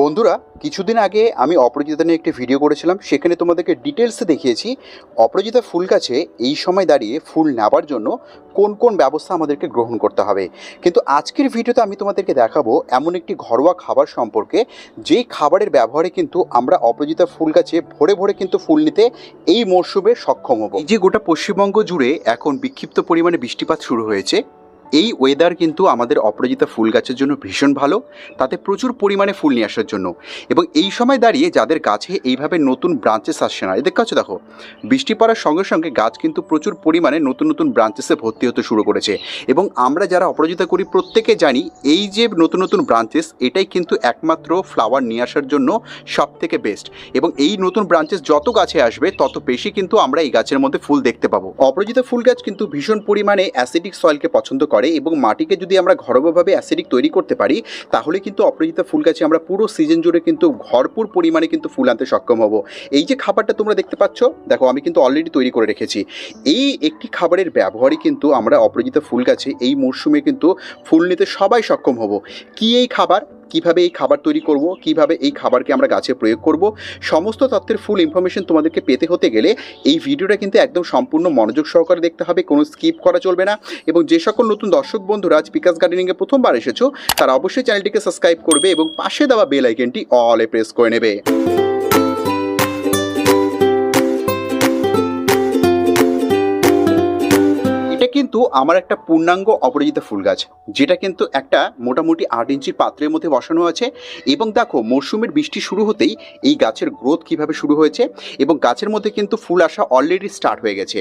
বন্ধুরা, কিছুদিন আগে আমি অপরাজিতা নিয়ে একটি ভিডিও করেছিলাম। সেখানে তোমাদেরকে ডিটেলসে দেখিয়েছি, অপরাজিতা ফুল গাছে এই সময় দাঁড়িয়ে ফুল নেবার জন্য কোন কোন ব্যবস্থা আমাদেরকে গ্রহণ করতে হবে। কিন্তু আজকের ভিডিওতে আমি তোমাদেরকে দেখাবো এমন একটি ঘরোয়া খাবার সম্পর্কে। যেই খাবারের ব্যবহারে কিন্তু আমরা অপরাজিতা ফুল গাছে ভরে ভরে কিন্তু ফুল নিতে এই মরশুমে সক্ষম হব। যে গোটা পশ্চিমবঙ্গ জুড়ে এখন বিক্ষিপ্ত পরিমাণে বৃষ্টিপাত শুরু হয়েছে এই ওয়েদার কিন্তু আমাদের অপরাজিতা ফুল গাছের জন্য ভীষণ ভালো। তাতে প্রচুর পরিমাণে ফুল নিয়ে আসার জন্য। এবং এই সময় দাঁড়িয়ে যাদের গাছে এইভাবে নতুন ব্রাঞ্চেস আসছে না এদের কাছে দেখো, বৃষ্টি পড়ার সঙ্গে সঙ্গে গাছ কিন্তু প্রচুর পরিমাণে নতুন নতুন ব্রাঞ্চেসে ভর্তি হতে শুরু করেছে। এবং আমরা যারা অপরাজিতা করি, প্রত্যেকে জানি এই যে নতুন নতুন ব্রাঞ্চেস এটাই কিন্তু একমাত্র ফ্লাওয়ার নিয়ে আসার জন্য সব থেকে বেস্ট এবং এই নতুন ব্রাঞ্চেস যত গাছে আসবে, তত বেশি কিন্তু আমরা এই গাছের মধ্যে ফুল দেখতে পাবো। অপরাজিতা ফুল গাছ কিন্তু ভীষণ পরিমাণে অ্যাসিডিক সয়েলকে পছন্দ করে। এবং মাটিকে যদি আমরা ঘরোয়াভাবে অ্যাসিডিক তৈরি করতে পারি, তাহলে কিন্তু অপরাজিতা ফুল গাছে আমরা পুরো সিজন জুড়ে কিন্তু ভরপুর পরিমাণে কিন্তু ফুল আনতে সক্ষম হব। এই যে খাবারটা তোমরা দেখতে পাচ্ছ, দেখো আমি কিন্তু অলরেডি তৈরি করে রেখেছি। এই একটি খাবারের ব্যবহারই কিন্তু আমরা অপরাজিতা ফুল গাছে এই মরশুমে কিন্তু ফুল নিতে সবাই সক্ষম হব। কি এই খাবার? কীভাবে এই খাবার তৈরি করব, কীভাবে এই খাবারকে আমরা গাছে প্রয়োগ করব, সমস্ত তথ্যের ফুল ইনফরমেশন তোমাদেরকে পেতে হতে গেলে এই ভিডিওটা কিন্তু একদম সম্পূর্ণ মনোযোগ সহকারে দেখতে হবে, কোনো স্কিপ করা চলবে না এবং যে সকল নতুন দর্শক বন্ধুরা আজ পিকাস গার্ডেনিংয়ে প্রথমবার এসেছ, তারা অবশ্যই চ্যানেলটিকে সাবস্ক্রাইব করবে এবং পাশে দেওয়া বেল আইকনটি অলে প্রেস করে নেবে। কিন্তু আমার একটা পূর্ণাঙ্গ অপরাজিতা ফুল গাছ, যেটা কিন্তু একটা মোটামুটি আট ইঞ্চির পাত্রের মধ্যে বসানো আছে। এবং দেখো, মরশুমের বৃষ্টি শুরু হতেই এই গাছের গ্রোথ কীভাবে শুরু হয়েছে এবং গাছের মধ্যে কিন্তু ফুল আসা অলরেডি স্টার্ট হয়ে গেছে।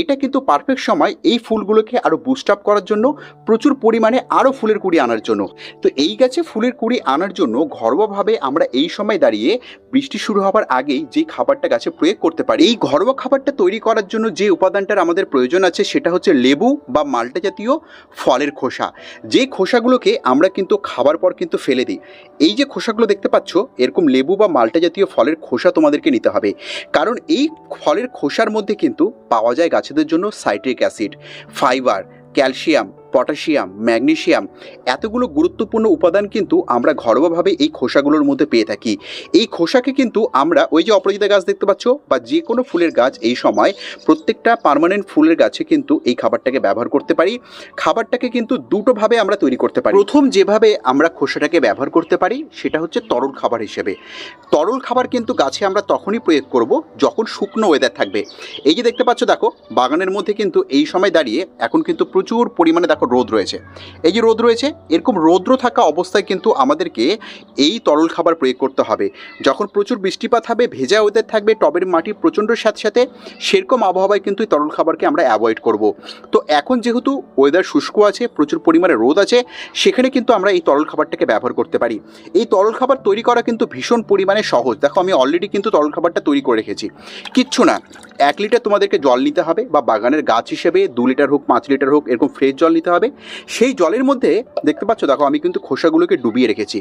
এটা কিন্তু পারফেক্ট সময় এই ফুলগুলোকে আরও বুস্ট আপ করার জন্য, প্রচুর পরিমাণে আরও ফুলের কুড়ি আনার জন্য। তো এই গাছে ফুলের কুড়ি আনার জন্য ঘরোয়াভাবে আমরা এই সময় দাঁড়িয়ে বৃষ্টি শুরু হওয়ার আগেই যে খাবারটা গাছে প্রয়োগ করতে পারি, এই ঘরোয়া খাবারটা তৈরি করার জন্য যে উপাদানটার আমাদের প্রয়োজন আছে সেটা হচ্ছে লেবু বা মাল্টা জাতীয় ফলের খোসা। যে খোসাগুলোকে আমরা কিন্তু খাবার পর কিন্তু ফেলে দিই, এই যে খোসাগুলো দেখতে পাচ্ছ, এরকম লেবু বা মাল্টা জাতীয় ফলের খোসা তোমাদেরকে নিতে হবে। কারণ এই ফলের খোসার মধ্যে কিন্তু পাওয়া যায় গাছেদের জন্য citric acid, fibre, calcium potassium, magnesium এতগুলো গুরুত্বপূর্ণ উপাদান কিন্তু আমরা ঘরোয়াভাবে এই খোসাগুলোর মধ্যে পেয়ে থাকি। এই খোসাকে কিন্তু আমরা ওই যে অপরাজিতা গাছ দেখতে পাচ্ছ বা যে কোনো ফুলের গাছ, এই সময় প্রত্যেকটা পার্মানেন্ট ফুলের গাছে কিন্তু এই খাবারটাকে ব্যবহার করতে পারি। খাবারটাকে কিন্তু দুটোভাবে আমরা তৈরি করতে পারি। প্রথম যেভাবে আমরা খোসাটাকে ব্যবহার করতে পারি, সেটা হচ্ছে তরল খাবার হিসেবে। তরল খাবার কিন্তু গাছে আমরা তখনই প্রয়োগ করব যখন শুকনো ওয়েদার থাকবে। এই যে দেখতে পাচ্ছ, দেখো, বাগানের মধ্যে কিন্তু এই সময় দাঁড়িয়ে এখন কিন্তু প্রচুর পরিমাণে, দেখো রোদ রয়েছে। এই যে রোদ রয়েছে, এরকম রৌদ্র থাকা অবস্থায় কিন্তু আমাদেরকে এই তরল খাবার প্রয়োগ করতে হবে। যখন প্রচুর বৃষ্টিপাত হবে, ভেজা ওয়েদার থাকবে, টবের মাটি প্রচণ্ড সাথে সাথে সেরকম আবহাওয়ায় কিন্তু এই তরল খাবারকে আমরা অ্যাভয়েড করব। তো এখন যেহেতু ওয়েদার শুষ্ক আছে, প্রচুর পরিমাণে রোদ আছে, সেখানে কিন্তু আমরা এই তরল খাবারটাকে ব্যবহার করতে পারি। এই তরল খাবার তৈরি করা কিন্তু ভীষণ পরিমাণে সহজ। দেখো, আমি অলরেডি কিন্তু তরল খাবারটা তৈরি করে রেখেছি। কিচ্ছু না। এক লিটার তোমাদেরকে জল নিতে হবে বা বাগানের গাছ হিসেবে দু লিটার হোক, পাঁচ লিটার হোক, এরকম ফ্রেশ জল নিতে হবে। সেই জলের মধ্যে দেখতে পাচ্ছ, দেখো আমি কিন্তু খোসাগুলোকে ডুবিয়ে রেখেছি।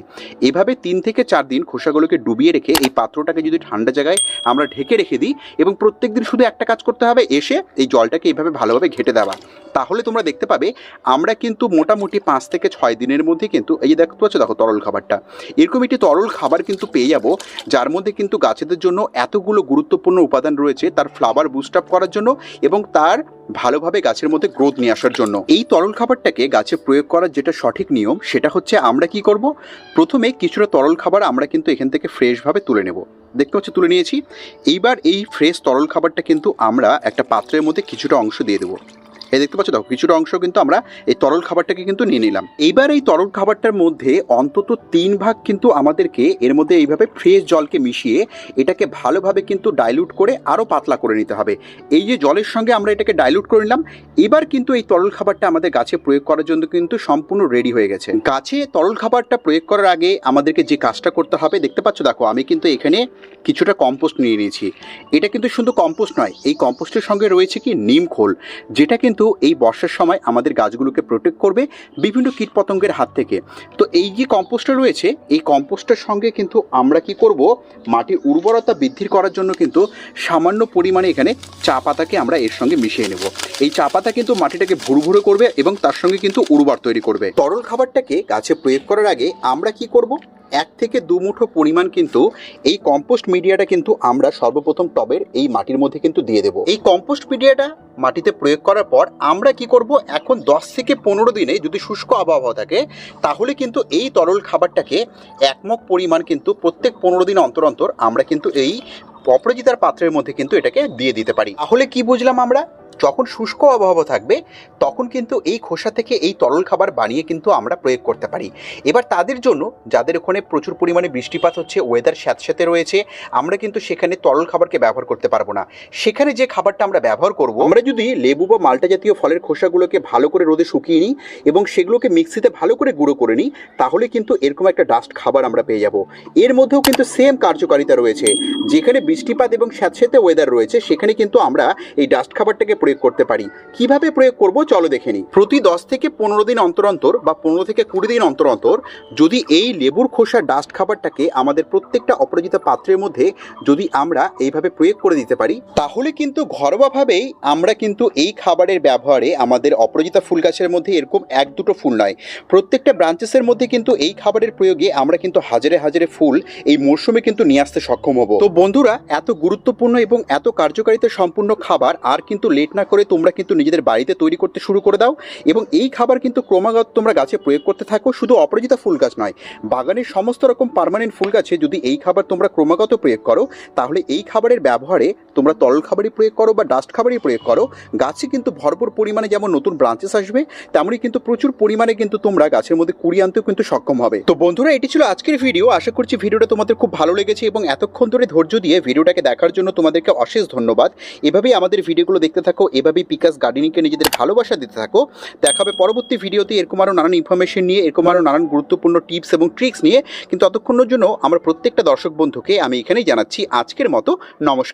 এভাবে তিন থেকে চার দিন খোসাগুলোকে ডুবিয়ে রেখে এই পাত্রটাকে যদি ঠান্ডা জায়গায় আমরা ঢেকে রেখে দিই এবং প্রত্যেক দিন শুধু একটা কাজ করতে হবে, এসে এই জলটাকে এইভাবে ভালোভাবে ঘেটে দেওয়া। তাহলে তোমরা দেখতে পাবে, আমরা কিন্তু মোটামুটি পাঁচ থেকে ছয় দিনের মধ্যে কিন্তু, এই যে দেখতে পাচ্ছ, দেখো তরল খাবারটা। এরকম একটি তরল খাবার কিন্তু পেয়ে যাব, যার মধ্যে কিন্তু গাছেদের জন্য এতগুলো গুরুত্বপূর্ণ উপাদান রয়েছে, তার ফ্লাওয়ার বুস্ট আপ করার জন্য এবং তার ভালোভাবে গাছের মধ্যে গ্রোথ নিয়ে আসার জন্য। এই তরল খাবারটাকে গাছে প্রয়োগ করার যেটা সঠিক নিয়ম, সেটা হচ্ছে আমরা কি করব? প্রথমে কিছুটা তরল খাবার আমরা কিন্তু এখান থেকে ফ্রেশভাবে তুলে নেব। দেখতে পাচ্ছি, তুলে নিয়েছি। এইবার এই ফ্রেশ তরল খাবারটা কিন্তু আমরা একটা পাত্রের মধ্যে কিছুটা অংশ দিয়ে দেবো। এই দেখতে পাচ্ছ, দেখো, কিছুটা অংশ কিন্তু আমরা এই তরল খাবারটাকে কিন্তু নিয়ে নিলাম। এইবার এই তরল খাবারটার মধ্যে অন্তত তিন ভাগ কিন্তু আমাদেরকে এর মধ্যে এইভাবে ফ্রেশ জলকে মিশিয়ে এটাকে ভালোভাবে কিন্তু ডাইলুট করে আরও পাতলা করে নিতে হবে। এই যে জলের সঙ্গে আমরা এটাকে ডাইলুট করে নিলাম, এবার কিন্তু এই তরল খাবারটা আমাদের গাছে প্রয়োগ করার জন্য কিন্তু সম্পূর্ণ রেডি হয়ে গেছে। গাছে তরল খাবারটা প্রয়োগ করার আগে আমাদেরকে যে কাজটা করতে হবে, দেখতে পাচ্ছ, দেখো, আমি কিন্তু এখানে কিছুটা কম্পোস্ট নিয়ে নিয়েছি। এটা কিন্তু শুধু কম্পোস্ট নয়, এই কম্পোস্টের সঙ্গে রয়েছে কি, নিম খোল, যেটা কিন্তু এই বর্ষার সময় আমাদের গাছগুলোকে প্রোটেক্ট করবে বিভিন্ন কীটপতঙ্গের হাত থেকে। তো এই যে কম্পোস্টটা রয়েছে, এই কম্পোস্টের সঙ্গে কিন্তু আমরা কি করব? মাটির উর্বরতা বৃদ্ধির করার জন্য কিন্তু সামান্য পরিমাণে এখানে চা পাতাকে আমরা এর সঙ্গে মিশিয়ে নেব। এই চা পাতা কিন্তু মাটিটাকে ভুরভুরে করবে এবং তার সঙ্গে কিন্তু উর্বর তৈরি করবে। তরল খাবারটাকে গাছে প্রয়োগ করার আগে আমরা কি করব? এক থেকে দু মুঠো পরিমাণ কিন্তু এই কম্পোস্ট মিডিয়াটা কিন্তু আমরা সর্বপ্রথম টবের এই মাটির মধ্যে কিন্তু দিয়ে দেবো। এই কম্পোস্ট মিডিয়াটা মাটিতে প্রয়োগ করার পর আমরা কি করব? এখন দশ থেকে পনেরো দিনে যদি শুষ্ক আবহাওয়া থাকে, তাহলে কিন্তু এই তরল খাবারটাকে একমক পরিমাণ কিন্তু প্রত্যেক পনেরো দিন অন্তর অন্তর আমরা কিন্তু এই অপরাজিতার পাত্রের মধ্যে কিন্তু এটাকে দিয়ে দিতে পারি। তাহলে কি বুঝলাম আমরা? যখন শুষ্ক আবহাওয়া থাকবে, তখন কিন্তু এই খোসা থেকে এই তরল খাবার বানিয়ে কিন্তু আমরা প্রয়োগ করতে পারি। এবার তাদের জন্য, যাদের ওখানে প্রচুর পরিমাণে বৃষ্টিপাত হচ্ছে ওয়েদার স্যাঁতস্যাঁতে রয়েছে, আমরা কিন্তু সেখানে তরল খাবারকে ব্যবহার করতে পারব না। সেখানে যে খাবারটা আমরা ব্যবহার করব, আমরা যদি লেবু বা মাল্টা জাতীয় ফলের খোসাগুলোকে ভালো করে রোদে শুকিয়ে নিই এবং সেগুলোকে মিক্সিতে ভালো করে গুঁড়ো করে নিই, তাহলে কিন্তু এরকম একটা ডাস্ট খাবার আমরা পেয়ে যাব। এর মধ্যেও কিন্তু সেম কার্যকারিতা রয়েছে। যেখানে বৃষ্টিপাত এবং স্যাঁতস্যাঁতে ওয়েদার রয়েছে, সেখানে কিন্তু আমরা এই ডাস্ট খাবারটাকে প্রয়োগ করতে পারি। কীভাবে প্রয়োগ করব চলো দেখে নিই। প্রতি দশ থেকে পনেরো দিন অন্তর অন্তর বা পনেরো থেকে কুড়ি দিন অন্তর অন্তর যদি এই লেবুর খোসা ডাস্ট খাবারটাকে আমাদের প্রত্যেকটা অপরাজিত পাত্রের মধ্যে যদি আমরা এইভাবে প্রয়োগ করে দিতে পারি, তাহলে কিন্তু ঘরোয়াভাবেই আমরা কিন্তু এই খাবারের ব্যবহারে আমাদের অপরাজিতা ফুল গাছের মধ্যে এরকম এক দুটো ফুল নয়। প্রত্যেকটা ব্রাঞ্চেসের মধ্যে কিন্তু এই খাবারের প্রয়োগে আমরা কিন্তু হাজারে হাজারে ফুল এই মরশুমে কিন্তু নিয়ে আসতে সক্ষম হব। তো বন্ধুরা, এত গুরুত্বপূর্ণ এবং এত কার্যকারিতা সম্পূর্ণ খাবার আর কিন্তু না করে তোমরা কিন্তু নিজেদের বাড়িতে তৈরি করতে শুরু করে দাও এবং এই খাবার কিন্তু ক্রমাগত তোমরা গাছে প্রয়োগ করতে থাকো। শুধু অপরাজিতা ফুল গাছ নয়, বাগানের সমস্ত রকম পার্মানেন্ট ফুল গাছে যদি এই খাবার তোমরা ক্রমাগত প্রয়োগ করো, তাহলে এই খাবারের ব্যবহারে তোমরা তরল খাবারই প্রয়োগ করো বা ডাস্ট খাবারই প্রয়োগ করো। গাছে কিন্তু ভরপুর পরিমাণে যেমন নতুন ব্রাঞ্চেস আসবে, তেমনই কিন্তু প্রচুর পরিমাণে কিন্তু তোমরা গাছের মধ্যে কুড়ি আনতেও কিন্তু সক্ষম হবে। তো বন্ধুরা, এটি ছিল আজকের ভিডিও আশা করছি ভিডিওটা তোমাদের খুব ভালো লেগেছে এবং এতক্ষণ ধরে ধৈর্য দিয়ে ভিডিওটাকে দেখার জন্য তোমাদেরকে অশেষ ধন্যবাদ। এভাবেই আমাদের ভিডিওগুলো দেখতে থাকো। এভাবেই পিকাস গার্ডেনিংকে নিজেদের ভালোবাসা দিতে থাকো। দেখা হবে পরবর্তী ভিডিওতে এরকম আরও নানান ইনফরমেশন নিয়ে, এরকম আরও নানান গুরুত্বপূর্ণ টিপস এবং ট্রিক্স নিয়ে। কিন্তু ততক্ষণের জন্য আমার প্রত্যেকটা দর্শক বন্ধুকে আমি এখানেই জানাচ্ছি আজকের মতো। নমস্কার।